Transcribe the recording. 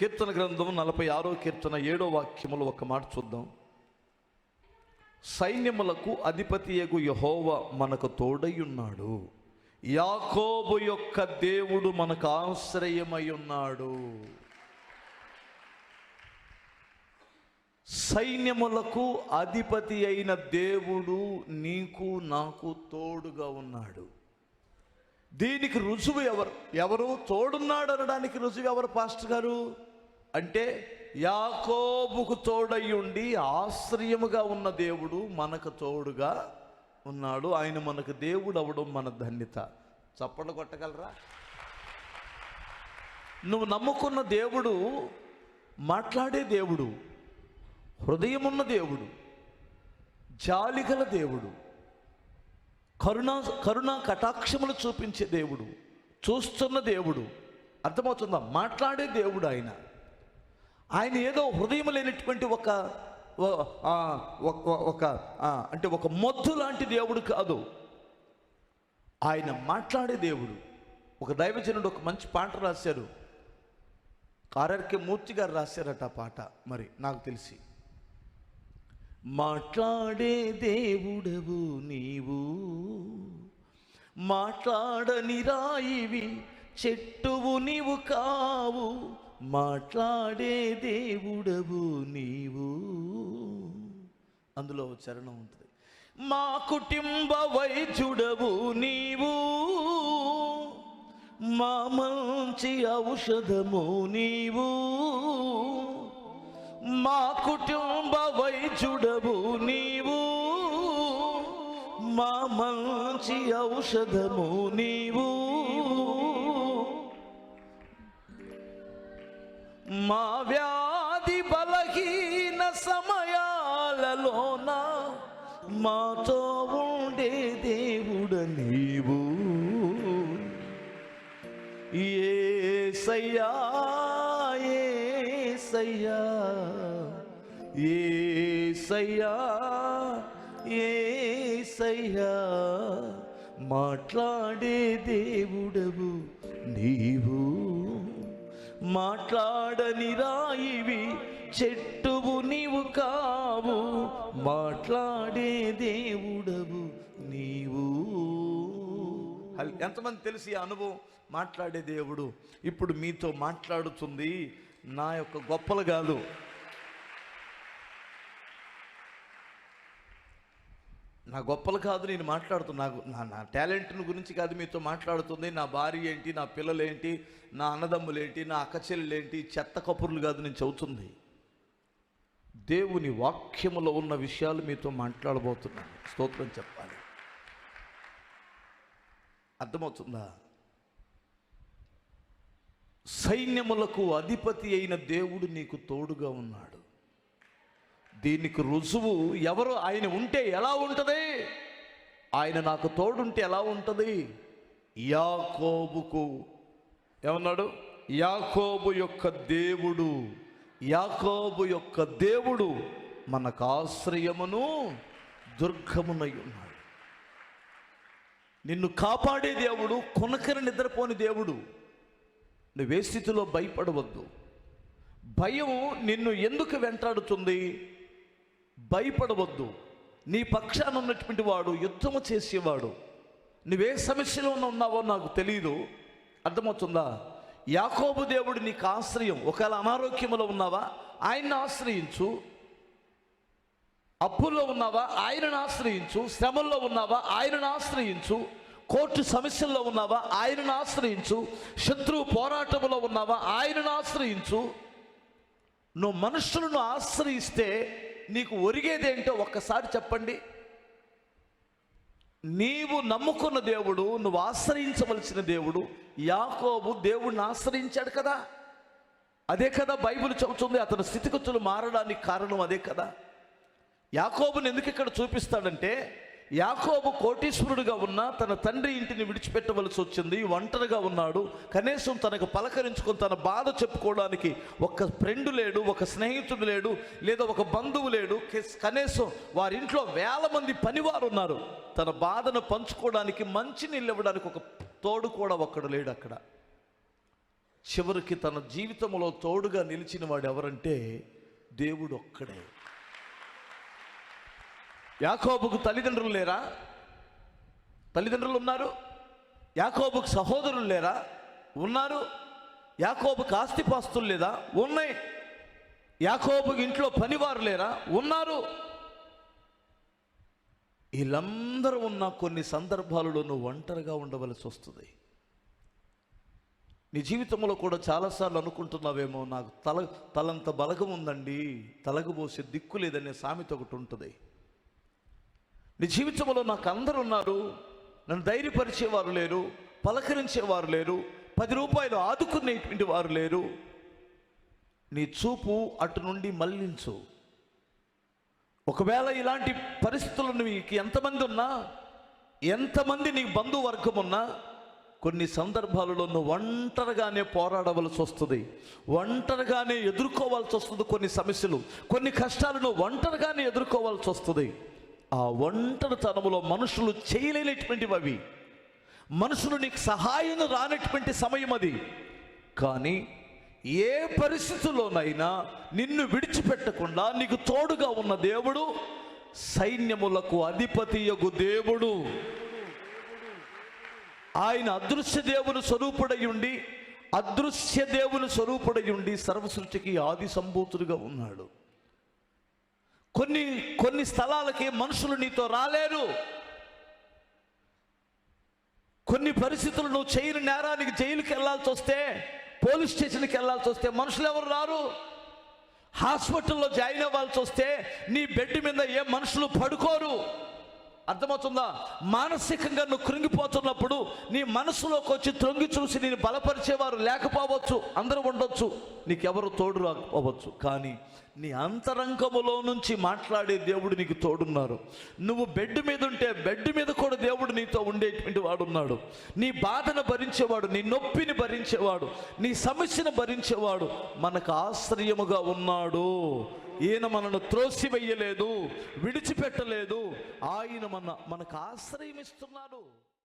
కీర్తన గ్రంథం నలభై ఆరో కీర్తన ఏడో వాక్యములు ఒక మాట చూద్దాం. సైన్యములకు అధిపతియగు యహోవ మనకు తోడయ్యున్నాడు. యాకోబు యొక్క దేవుడు మనకు ఆశ్రయమై ఉన్నాడు సైన్యములకు అధిపతి అయిన దేవుడు నీకు నాకు తోడుగా ఉన్నాడు. దీనికి రుజువు ఎవరు? ఎవరు తోడున్నాడు అనడానికి రుజువు ఎవరు పాస్టర్ గారు? అంటే యాకోబుకు తోడయ్యుండి ఆశ్రయముగా ఉన్న దేవుడు మనకు తోడుగా ఉన్నాడు. ఆయన మనకు దేవుడు అవడం మన ధన్యత. చప్పట్లు కొట్టగలరా? నువ్వు నమ్ముకున్న దేవుడు మాట్లాడే దేవుడు హృదయమున్న దేవుడు జాలిగల దేవుడు కరుణా కరుణా కటాక్షములు చూపించే దేవుడు చూస్తున్న దేవుడు అర్థమవుతుందా? మాట్లాడే దేవుడు ఆయన. ఆయన ఏదో హృదయం లేనటువంటి ఒక ఒక- ఒక అంటే ఒక మొద్దు లాంటి దేవుడు కాదు. ఆయన మాట్లాడే దేవుడు. ఒక దైవజనుడు ఒక మంచి పాట రాశారు. కారర్కే మూర్తి గారు రాశారట పాట మరి నాకు తెలిసి. మాట్లాడే దేవుడవు నీవు. మాట్లాడని రాయివి చెట్టువు నీవు కావు. మాట్లాడే దేవుడవు నీవు. అందులో చరణం ఉంటుంది. మా కుటుంబ వైద్యుడవు నీవు. మా మంచి ఔషధము నీవు. మా కుటుంబ వైద్యుడవు నీవు. మా మంచి ఔషధము నీవు. మా వ్యాధి బలహీన సమయాలలోన మాతో ఉండే దేవుడ నీవు. ఏ సయ్యా ఏ సయ్యా ఏసయ్యా ఏసయ్యా మాట్లాడే దేవుడవు నీవు. మాట్లాడని రాయివి చెట్టువు నీవు కావు. మాట్లాడే దేవుడవు నీవు. ఎంతమంది తెలిసి అనుభవం? మాట్లాడే దేవుడు ఇప్పుడు మీతో మాట్లాడుతుంది. నా యొక్క గొప్పలు కాదు. నా గొప్పలు కాదు నేను మాట్లాడుతున్నా. నా నా టాలెంట్ను గురించి కాదు మీతో మాట్లాడుతుంది. నా భార్య ఏంటి నా పిల్లలు ఏంటి నా అన్నదమ్ములు ఏంటి నా అక్కచెల్లెలు ఏంటి చెత్త కపుర్లు కాదు నేను చదువుతుంది దేవుని వాక్యములో ఉన్న విషయాలు మీతో మాట్లాడబోతున్నాను. స్తోత్రం చెప్పాలి. అర్థమవుతుందా? సైన్యములకు అధిపతి అయిన దేవుడు నీకు తోడుగా ఉన్నాడు. దీనికి రుజువు ఎవరు? ఆయన ఉంటే ఎలా ఉంటుంది? ఆయన నాకు తోడుంటే ఎలా ఉంటుంది? యాకోబుకు. ఏమన్నాడు? యాకోబు యొక్క దేవుడు. యాకోబు యొక్క దేవుడు మనకు ఆశ్రయమును దుర్గమునై ఉన్నాడు నిన్ను కాపాడే దేవుడు కొనకరి నిద్రపోని దేవుడు. నువ్వే స్థితిలో భయపడవద్దు. భయం నిన్ను ఎందుకు వెంటాడుతుంది? భయపడవద్దు. నీ పక్షాన ఉన్నటువంటి వాడు యుద్ధము చేసేవాడు. నువ్వే సమస్యలో ఉన్నావో నాకు తెలియదు అర్థమవుతుందా? యాకోబు దేవుడు నీకు ఆశ్రయం. ఒకవేళ అనారోగ్యంలో ఉన్నావా? ఆయన్ని ఆశ్రయించు. అప్పుల్లో ఉన్నావా? ఆయనను ఆశ్రయించు. శ్రమల్లో ఉన్నావా? ఆయనను ఆశ్రయించు. కోర్టు సమస్యల్లో ఉన్నావా? ఆయనను ఆశ్రయించు. శత్రువు పోరాటంలో ఉన్నావా? ఆయనను ఆశ్రయించు. నువ్వు మనుషులను ఆశ్రయిస్తే నీకు ఒరిగేదేంటో ఒక్కసారి చెప్పండి. నీవు నమ్ముకున్న దేవుడు నువ్వు ఆశ్రయించవలసిన దేవుడు యాకోబు దేవుణ్ణి ఆశ్రయించాడు కదా. అదే కదా బైబిల్ చెబుతుంది అతని స్థితిగతులు మారడానికి కారణం అదే కదా. యాకోబుని ఎందుకు ఇక్కడ చూపిస్తాడంటే యాకోబు కోటీశ్వరుడుగా ఉన్న తన తండ్రి ఇంటిని విడిచిపెట్టవలసి వచ్చింది ఒంటరిగా ఉన్నాడు. కనీసం తనకు పలకరించుకొని తన బాధ చెప్పుకోవడానికి ఒక ఫ్రెండ్ లేడు ఒక స్నేహితుడు లేడు లేదా ఒక బంధువు లేడు. కనీసం వారి ఇంట్లో వేల మంది పనివారు ఉన్నారు. తన బాధను పంచుకోవడానికి మంచి నీళ్ళు ఇవ్వడానికి ఒక తోడు కూడా ఒక్కడు లేడు అక్కడ. చివరికి తన జీవితంలో తోడుగా నిలిచిన వాడు ఎవరంటే దేవుడు ఒక్కడే. యాకోబుకు తల్లిదండ్రులు లేరా? తల్లిదండ్రులు ఉన్నారు? యాకోబుకు సహోదరులు లేరా? ఉన్నారు? యాకోబుకు ఆస్తిపాస్తులు లేదా? ఉన్నాయి. యాకోబుకి ఇంట్లో పనివారు లేరా? ఉన్నారు. వీళ్ళందరూ ఉన్న కొన్ని సందర్భాలలో నువ్వు ఒంటరిగా ఉండవలసి వస్తుంది. నీ జీవితంలో కూడా చాలాసార్లు అనుకుంటున్నావేమో నాకు తల తలంత బలగం ఉందండి తలగబోసే దిక్కు లేదనే సామెత ఒకటి ఉంటుంది. నీ జీవితంలో నాకు అందరు ఉన్నారు. నన్ను ధైర్యపరిచేవారు లేరు. పలకరించేవారు లేరు. పది రూపాయలు ఆదుకునేటువంటి వారు లేరు. నీ చూపు అటు నుండి మళ్ళించు. ఒకవేళ ఇలాంటి పరిస్థితులు నీకు ఎంతమంది ఉన్నా ఎంతమంది నీ బంధువర్గం ఉన్నా కొన్ని సందర్భాలలో నువ్వు ఒంటరిగానే పోరాడవలసి వస్తుంది. ఒంటరిగానే ఎదుర్కోవాల్సి వస్తుంది కొన్ని సమస్యలు. కొన్ని కష్టాలను ఒంటరిగానే ఎదుర్కోవాల్సి వస్తుంది. ఆ ఒంటరితనములో మనుషులు చేయలేనటువంటివి అవి. మనుషులు నీకు సహాయం రానటువంటి సమయం అది. కానీ ఏ పరిస్థితుల్లోనైనా నిన్ను విడిచిపెట్టకుండా నీకు తోడుగా ఉన్న దేవుడు సైన్యములకు అధిపతియగు దేవుడు. ఆయన అదృశ్య దేవుని స్వరూపుడై ఉండి అదృశ్య దేవుని స్వరూపుడై ఉండి సర్వసృష్టికి ఆది సంభూతుడుగా ఉన్నాడు. కొన్ని కొన్ని స్థలాలకి మనుషులు నీతో రాలేరు. కొన్ని పరిస్థితులు నువ్వు చేయని నేరానికి జైలుకి వెళ్ళాల్సి వస్తే పోలీస్ స్టేషన్కి వెళ్ళాల్సి వస్తే మనుషులు ఎవరు రారు? హాస్పిటల్లో జాయిన్ అవ్వాల్సి వస్తే నీ బెడ్ మీద ఏ మనుషులు పడుకోరు? అర్థమవుతుందా? మానసికంగా నువ్వు కృంగిపోతున్నప్పుడు నీ మనసులోకి వచ్చి త్రొంగి చూసి నేను బలపరిచేవారు లేకపోవచ్చు అందరూ ఉండొచ్చు నీకెవరు తోడు రాకపోవచ్చు. కానీ నీ అంతరంగములో నుంచి మాట్లాడే దేవుడు నీకు తోడున్నారు. నువ్వు బెడ్ మీద ఉంటే బెడ్ మీద కూడా దేవుడు నీతో ఉండేటువంటి వాడున్నాడు. నీ బాధను భరించేవాడు నీ నొప్పిని భరించేవాడు నీ సమస్యను భరించేవాడు మనకు ఆశ్రయముగా ఉన్నాడు. ఈయన మనను త్రోసివేయలేదు విడిచిపెట్టలేదు. ఆయన మన మనకు ఆశ్రయం ఇస్తున్నాడు